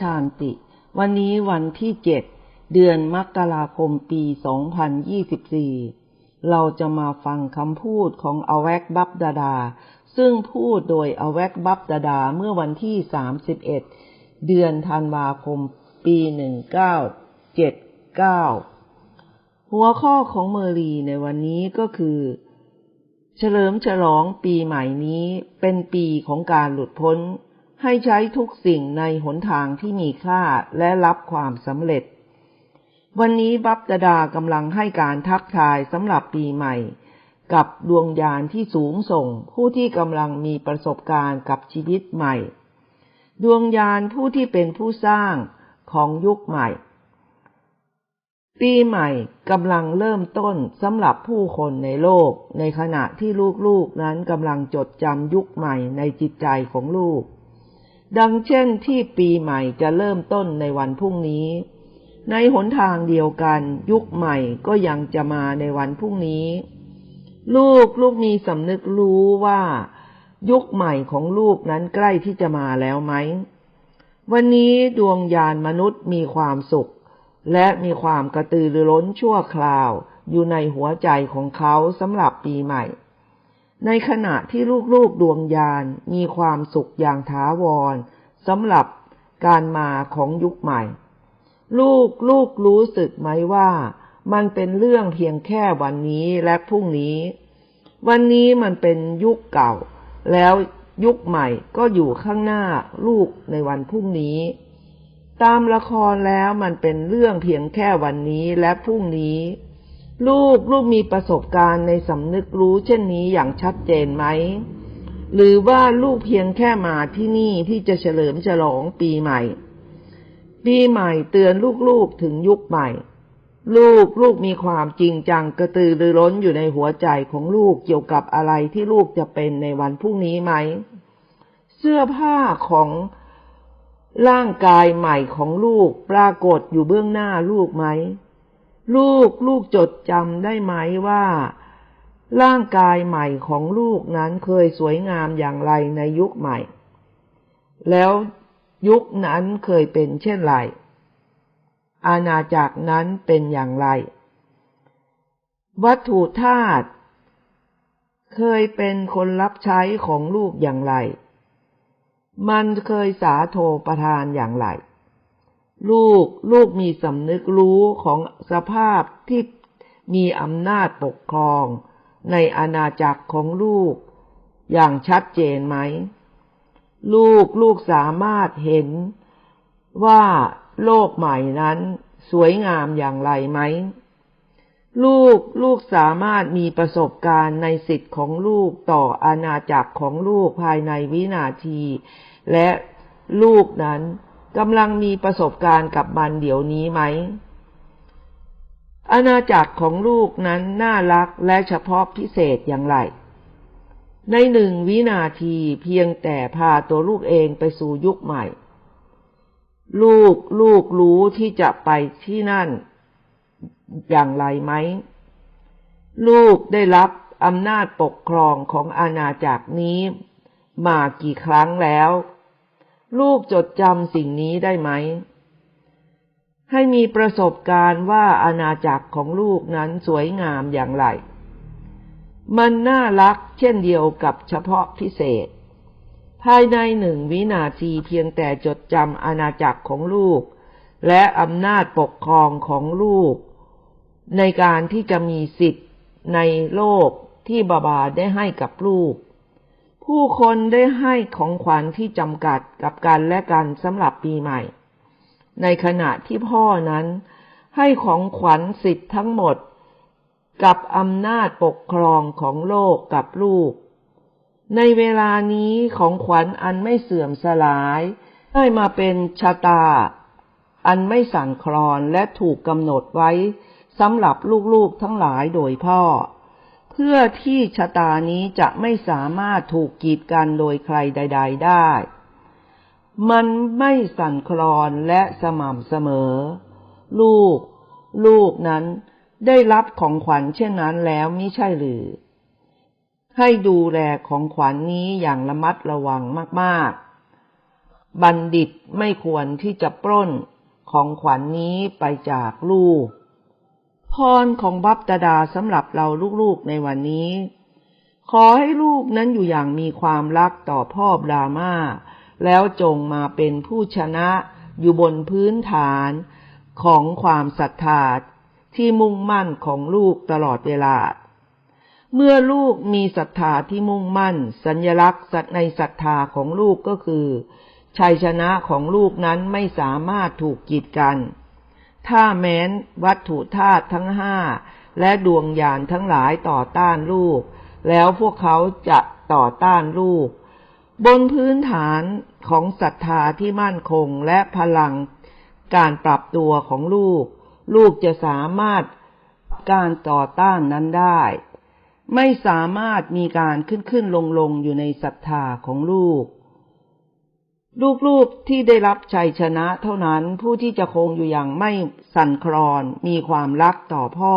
ชานติ วันนี้วันที่เจ็ดเดือนมกราคมปี 2024 เราจะมาฟังคำพูดของอเวกบับดาดา ซึ่งพูดโดยอเวกบับดาดาเมื่อวันที่ 31 เดือนธันวาคม ปี 1979 หัวข้อของเมอรีในวันนี้ก็คือ เฉลิมฉลองปีใหม่นี้เป็นปีของการหลุดพ้น ให้ใช้ทุกสิ่งในหนทางที่มีค่าและรับความสำเร็จ วันนี้บับดาดากำลังให้การทักทายสำหรับปีใหม่ กับดวงญาณที่สูงส่ง ผู้ที่กำลังมีประสบการณ์กับชีวิตใหม่ ดวงญาณผู้ที่เป็นผู้สร้างของยุคใหม่ ปีใหม่กำลังเริ่มต้นสำหรับผู้คนในโลก ในขณะที่ลูกๆนั้นกำลังจดจำยุคใหม่ในจิตใจของลูก ดังเช่นที่ปีใหม่จะเริ่มต้นในวันพรุ่งนี้ ในหนทางเดียวกัน ยุคใหม่ก็ยังจะมาในวันพรุ่งนี้ ลูกลูกมีสำนึกรู้ว่า ยุคใหม่ของลูกนั้นใกล้ที่จะมาแล้วไหม วันนี้ดวงยานมนุษย์มีความสุข และมีความกระตือรือร้นชั่วคราว อยู่ในหัวใจของเขาสำหรับปีใหม่ ในขณะที่ลูกๆดวงยานมีความสุขอย่างถาวรสำหรับการมาของยุคใหม่ ลูกลูกรู้สึกไหมว่ามันเป็นเรื่องเพียงแค่วันนี้และพรุ่งนี้ วันนี้มันเป็นยุคเก่า แล้วยุคใหม่ก็อยู่ข้างหน้าลูกในวันพรุ่งนี้ ตามละครแล้วมันเป็นเรื่องเพียงแค่วันนี้และพรุ่งนี้ ลูกลูกมีประสบการณ์ในสำนึกรู้เช่นนี้อย่างชัดเจนไหม หรือว่าลูกเพียงแค่มาที่นี่ที่จะเฉลิมฉลองปีใหม่ ปีใหม่เตือนลูกๆถึงยุคใหม่ ลูกลูกมีความจริงจังกระตือรือร้นอยู่ในหัวใจของลูกเกี่ยวกับอะไรที่ลูกจะเป็นในวันพรุ่งนี้ไหม เสื้อผ้าของร่างกายใหม่ของลูกปรากฏอยู่เบื้องหน้าลูกไหม ลูกลูกจดจำได้ไหมว่า ร่างกายใหม่ของลูกนั้นเคยสวยงามอย่างไรในยุคใหม่ แล้วยุคนั้นเคยเป็นเช่นไร อาณาจักรนั้นเป็นอย่างไร วัตถุธาตุเคยเป็นคนรับใช้ของลูกอย่างไร มันเคยสาโทประทานอย่างไร ลูกลูกมีสำนึกรู้ของสภาพที่มีอำนาจปกครอง ในอาณาจักรของลูก อย่างชัดเจนไหม ลูกลูกสามารถเห็นว่าโลกใหม่นั้นสวยงามอย่างไรไหม ลูกลูกสามารถมีประสบการณ์ในสิทธิ์ของลูกต่ออาณาจักรของลูกภายในวินาที และลูกนั้น กำลังมีประสบการณ์กับมันเดี๋ยวนี้ไหม อาณาจักรของลูกนั้นน่ารักและเฉพาะพิเศษอย่างไร ในหนึ่งวินาทีเพียงแต่พาตัวลูกเองไปสู่ยุคใหม่ ลูกลูกรู้ที่จะไปที่นั่น อย่างไรไหม ลูกได้รับอำนาจปกครองของอาณาจักรนี้มากี่ครั้งแล้ว ลูกจดจำสิ่งนี้ได้ไหม ให้มีประสบการณ์ว่าอาณาจักรของลูกนั้นสวยงามอย่างไร มันน่ารักเช่นเดียวกับเฉพาะพิเศษ ภายในหนึ่งวินาทีเพียงแต่จดจำอาณาจักรของลูก และอำนาจปกครองของลูก ในการที่จะมีสิทธิ์ในโลกที่บาบาได้ให้กับลูก ผู้คนได้ให้ของขวัญที่จำกัดกับกันและกันสำหรับปีใหม่ ในขณะที่พ่อนั้น ให้ของขวัญสิทธิ์ทั้งหมด กับอำนาจปกครองของโลกกับลูก ในเวลานี้ของขวัญอันไม่เสื่อมสลายได้มาเป็นชะตา อันไม่สั่นคลอนและถูกกำหนดไว้สำหรับลูกๆทั้งหลายโดยพ่อ พื่อที่ชะตานี้จะไม่สามารถถูกกีดกันโดยใครใด ๆ ได้ มันไม่สั่นคลอนและสม่ำเสมอ ลูก ลูกนั้นได้รับของขวัญเช่นนั้นแล้วม่ใช่หรือ ให้ดูแลของขวัญนนี้อย่างระมัดระวังมากๆ บัณฑิตไม่ควรที่จะปล้นของขวัญนนี้ไปจากลูก พรของบัพตดาสำหรับเราลูกๆในวันนี้ ขอให้ลูกนั้นอยู่อย่างมีความรักต่อพ่อบรามาแล้วจงมาเป็นผู้ชนะอยู่บนพื้นฐานของความศรัทธาที่มุ่งมั่นของลูกตลอดเวลา เมื่อลูกมีศรัทธาที่มุ่งมั่น สัญลักษณ์ในศรัทธาของลูกก็คือ ชัยชนะของลูกนั้นไม่สามารถถูกกีดกัน ถ้าแม้นวัตถุธาตุทั้งห้าและดวงญาณทั้งหลายต่อต้านลูก แล้วพวกเขาจะต่อต้านลูก บนพื้นฐานของศรัทธาที่มั่นคงและพลังการปรับตัวของลูก ลูกจะสามารถการต่อต้านนั้นได้ ไม่สามารถมีการขึ้นขึ้นลงลงอยู่ในศรัทธาของลูก ลูกๆที่ได้รับชัยชนะเท่านั้นผู้ที่จะคงอยู่อย่างไม่สั่นคลอนมีความรักต่อพ่อ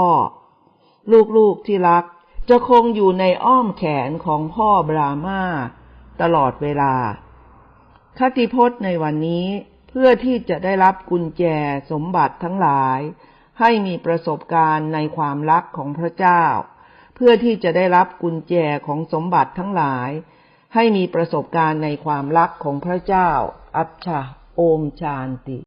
ลูกๆที่รักจะคงอยู่ในอ้อมแขนของพ่อบรามาตลอดเวลา คติพจน์ในวันนี้เพื่อที่จะได้รับกุญแจสมบัติทั้งหลาย ให้มีประสบการณ์ในความรักของพระเจ้า เพื่อที่จะได้รับกุญแจของสมบัติทั้งหลาย ให้มีประสบการณ์ในความรักของพระเจ้า อัชชาโอมชานติ